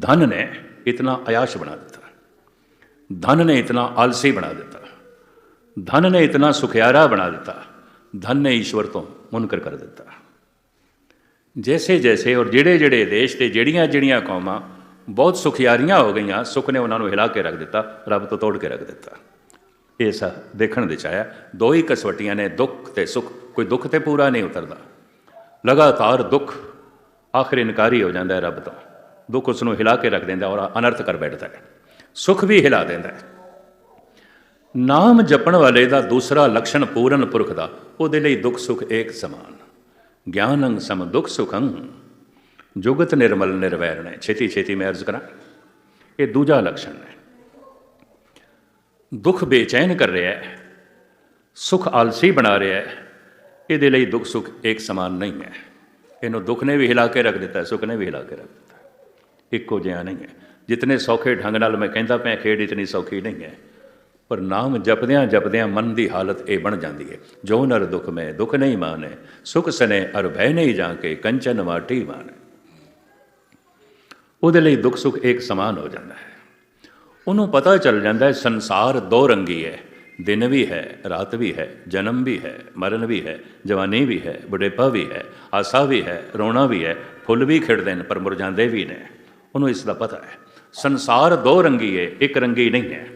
ਧਨ ਨੇ ਇਤਨਾ ਅਯਾਸ਼ ਬਣਾ ਦਿੱਤਾ ਧਨ ਨੇ ਇਤਨਾ ਆਲਸੀ ਬਣਾ ਦਿੱਤਾ ਧਨ ਨੇ ਇਤਨਾ ਸੁਖਿਆਰਾ ਬਣਾ ਦਿੱਤਾ ਧਨ ਨੇ ਈਸ਼ਵਰ ਤੋਂ ਮੁਨਕਰ ਕਰ ਦਿੱਤਾ ਜੈਸੇ ਜੈਸੇ ਔਰ ਜਿਹੜੇ ਜਿਹੜੇ ਦੇਸ਼ ਤੇ ਜਿਹੜੀਆਂ ਜਿਹੜੀਆਂ ਕੌਮਾਂ ਬਹੁਤ ਸੁਖਿਆਰੀਆਂ ਹੋ ਗਈਆਂ ਸੁਖ ਨੇ ਉਹਨਾਂ ਨੂੰ ਹਿਲਾ ਕੇ ਰੱਖ ਦਿੱਤਾ ਰੱਬ ਤੋਂ ਤੋੜ ਕੇ ਰੱਖ ਦਿੱਤਾ ਇਹ ਸਾ ਦੇਖਣ ਦੇ ਆਇਆ ਦੋ ਹੀ ਕਸਵਟੀਆਂ ਨੇ ਦੁੱਖ ਤੇ ਸੁਖ ਕੋਈ ਦੁੱਖ ਤੇ ਪੂਰਾ ਨਹੀਂ ਉਤਰਦਾ ਲਗਾਤਾਰ ਦੁੱਖ ਆਖਰ ਇਨਕਾਰੀ ਹੋ ਜਾਂਦਾ ਹੈ ਰੱਬ ਤੋਂ ਦੁੱਖ ਉਸ ਨੂੰ ਹਿਲਾ ਕੇ ਰੱਖ ਦਿੰਦਾ ਔਰ ਅਨਰਥ ਕਰ ਬੈਠਦਾ ਹੈ। ਸੁਖ ਵੀ ਹਿਲਾ ਦਿੰਦਾ ਹੈ। ਨਾਮ ਜਪਣ ਵਾਲੇ ਦਾ ਦੂਸਰਾ ਲਕਸ਼ਣ ਪੂਰਨ ਪੁਰਖ ਦਾ, ਉਹਦੇ ਲਈ ਦੁੱਖ ਸੁਖ ਏਕ ਸਮਾਨ। ਗਿਆਨੰ ਸਮ ਦੁੱਖ ਸੁਖੰ, ਜੁਗਤ ਨਿਰਮਲ ਨਿਰਵੈਰ ਨੇ। ਛੇਤੀ ਛੇਤੀ ਮੈਂ ਅਰਜ਼ ਕਰਾਂ, ਇਹ ਦੂਜਾ ਲਕਸ਼ਣ ਹੈ। ਦੁੱਖ ਬੇਚੈਨ ਕਰ ਰਿਹਾ ਹੈ, ਸੁਖ ਆਲਸੀ ਬਣਾ ਰਿਹਾ ਹੈ, ਇਹਦੇ ਲਈ ਦੁੱਖ ਸੁਖ ਏਕ ਸਮਾਨ ਨਹੀਂ ਹੈ। ਇਹਨੂੰ ਦੁੱਖ ਨੇ ਵੀ ਹਿਲਾ ਕੇ ਰੱਖ ਦਿੱਤਾ, ਸੁਖ ਨੇ ਵੀ ਹਿਲਾ ਕੇ ਰੱਖ ਦਿੱਤਾ। ਇੱਕੋ ਜਿਹਾ ਨਹੀਂ ਹੈ। ਜਿਤਨੇ ਸੌਖੇ ਢੰਗ ਨਾਲ ਮੈਂ ਕਹਿੰਦਾ ਪਿਆ, ਖੇਡ ਇਤਨੀ ਸੌਖੀ ਨਹੀਂ ਹੈ। ਪਰ ਨਾਮ ਜਪਦਿਆਂ ਜਪਦਿਆਂ ਮਨ ਦੀ ਹਾਲਤ ਇਹ ਬਣ ਜਾਂਦੀ ਹੈ। ਜੋ ਨਰ ਦੁਖ ਮੈਂ ਦੁਖ ਨਹੀਂ ਮਾਨੇ ਸੁਖ ਸਨੇ ਅਰ ਭੈ ਨਹੀਂ ਜਾ ਕੇ ਕੰਚਨ ਮਾਟੀ ਮਾਨੇ ਉਹਦੇ ਲਈ ਦੁੱਖ ਸੁਖ ਇੱਕ ਸਮਾਨ ਹੋ ਜਾਂਦਾ ਹੈ। ਉਹਨੂੰ ਪਤਾ ਚੱਲ ਜਾਂਦਾ ਹੈ, ਸੰਸਾਰ ਦੋ ਰੰਗੀ ਹੈ। ਦਿਨ ਵੀ ਹੈ, ਰਾਤ ਵੀ ਹੈ, ਜਨਮ ਵੀ ਹੈ, ਮਰਨ ਵੀ ਹੈ, ਜਵਾਨੀ ਵੀ ਹੈ, ਬੁਢੇਪਾ ਵੀ ਹੈ, ਆਸਾ ਵੀ ਹੈ, ਰੋਣਾ ਵੀ ਹੈ, ਫੁੱਲ ਵੀ ਖਿੜਦੇ ਨੇ, ਪਰ ਮੁਰਝਾਉਂਦੇ ਵੀ ਨੇ। ਉਹਨੂੰ ਇਸ ਦਾ ਪਤਾ ਹੈ। ਸੰਸਾਰ ਦੋ ਰੰਗੀ ਹੈ ਇੱਕ ਰੰਗੀ ਨਹੀਂ ਹੈ।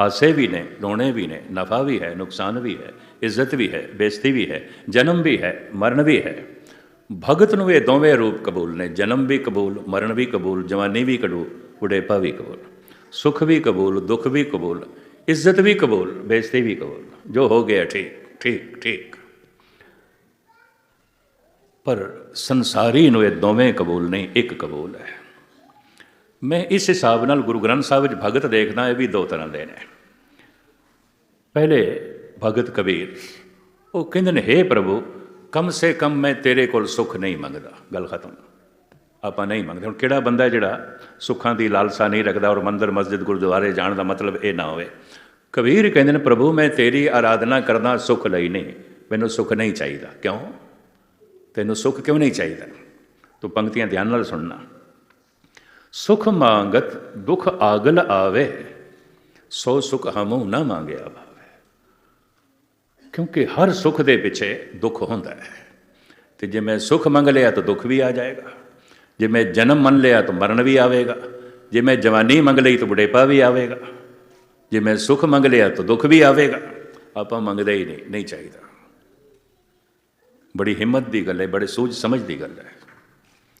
ਹਾਸੇ ਵੀ ਨੇ, ਰੋਣੇ ਵੀ ਨੇ, ਨਫਾ ਵੀ ਹੈ, ਨੁਕਸਾਨ ਵੀ ਹੈ, ਇੱਜ਼ਤ ਵੀ ਹੈ, ਬੇਇੱਜ਼ਤੀ ਵੀ ਹੈ, ਜਨਮ ਵੀ ਹੈ, ਮਰਨ ਵੀ ਹੈ। ਭਗਤ ਨੂੰ ਇਹ ਦੋਵੇਂ ਰੂਪ ਕਬੂਲ ਨੇ, ਜਨਮ ਵੀ ਕਬੂਲ, ਮਰਨ ਵੀ ਕਬੂਲ, ਜਵਾਨੀ ਵੀ ਕਬੂਲ, ਬੁਢੇਪਾ ਵੀ ਕਬੂਲ, ਸੁਖ ਵੀ ਕਬੂਲ, ਦੁੱਖ ਵੀ ਕਬੂਲ, ਇੱਜ਼ਤ ਵੀ ਕਬੂਲ, ਬੇਇੱਜ਼ਤੀ ਵੀ ਕਬੂਲ, ਜੋ ਹੋ ਗਿਆ ਠੀਕ ਠੀਕ ਠੀਕ। ਪਰ ਸੰਸਾਰੀ ਨੂੰ ਇਹ ਦੋਵੇਂ ਕਬੂਲ ਨਹੀਂ, ਇੱਕ ਕਬੂਲ ਹੈ। ਮੈਂ ਇਸ ਹਿਸਾਬ ਨਾਲ ਗੁਰੂ ਗ੍ਰੰਥ ਸਾਹਿਬ ਵਿੱਚ ਭਗਤ ਦੇਖਦਾ, ਇਹ ਵੀ ਦੋ ਤਰ੍ਹਾਂ ਦੇ ਨੇ। ਪਹਿਲੇ ਭਗਤ ਕਬੀਰ, ਉਹ ਕਹਿੰਦੇ ਨੇ हे ਪ੍ਰਭੂ, ਕਮ ਸੇ ਕਮ ਮੈਂ ਤੇਰੇ ਕੋਲ ਸੁੱਖ ਨਹੀਂ ਮੰਗਦਾ। ਗੱਲ ਖਤਮ। ਆਪਾਂ ਨਹੀਂ ਮੰਗਦੇ। ਹੁਣ ਕਿਹੜਾ ਬੰਦਾ ਜਿਹੜਾ ਸੁੱਖਾਂ ਦੀ ਲਾਲਸਾ ਨਹੀਂ ਰੱਖਦਾ ਔਰ ਮੰਦਰ, ਮਸਜਿਦ, ਗੁਰਦੁਆਰੇ ਜਾਣ ਦਾ ਮਤਲਬ ਇਹ ਨਾ ਹੋਵੇ? ਕਬੀਰ ਕਹਿੰਦੇ ਨੇ, ਪ੍ਰਭੂ, ਮੈਂ ਤੇਰੀ ਆਰਾਧਨਾ ਕਰਦਾ, ਸੁੱਖ ਲਈ ਨਹੀਂ। ਮੈਨੂੰ ਸੁੱਖ ਨਹੀਂ ਚਾਹੀਦਾ। ਕਿਉਂ? ਤੈਨੂੰ ਸੁੱਖ ਕਿਉਂ ਨਹੀਂ ਚਾਹੀਦਾ? ਤੂੰ ਪੰਕਤੀਆਂ ਧਿਆਨ ਨਾਲ ਸੁਣਨਾ। ਸੁਖ ਮੰਗਤ, ਦੁਖ ਆਗਲ ਆਵੇ, ਸੋ ਸੁਖ ਹਮੂ ਨਾ ਮੰਗਿਆ ਭਾਵੇ। ਕਿਉਂਕਿ ਹਰ ਸੁਖ ਦੇ ਪਿੱਛੇ ਦੁੱਖ ਹੁੰਦਾ ਹੈ। ਤੇ ਜੇ ਮੈਂ ਸੁਖ ਮੰਗ ਲਿਆ ਤਾਂ ਦੁੱਖ ਵੀ ਆ ਜਾਏਗਾ। ਜੇ ਮੈਂ ਜਨਮ ਮੰਨ ਲਿਆ ਤਾਂ ਮਰਨ ਵੀ ਆਵੇਗਾ। ਜੇ ਮੈਂ ਜਵਾਨੀ ਮੰਗ ਲਈ ਤਾਂ ਬੁਢੇਪਾ ਵੀ ਆਵੇਗਾ। ਜੇ ਮੈਂ ਸੁਖ ਮੰਗ ਲਿਆ ਤਾਂ ਦੁੱਖ ਵੀ ਆਵੇਗਾ। ਆਪਾਂ ਮੰਗਦੇ ਹੀ ਨਹੀਂ ਨਹੀਂ ਚਾਹੀਦਾ। ਬੜੀ ਹਿੰਮਤ ਦੀ ਗੱਲ ਹੈ ਬੜੇ ਸੋਚ ਸਮਝ ਦੀ ਗੱਲ ਹੈ।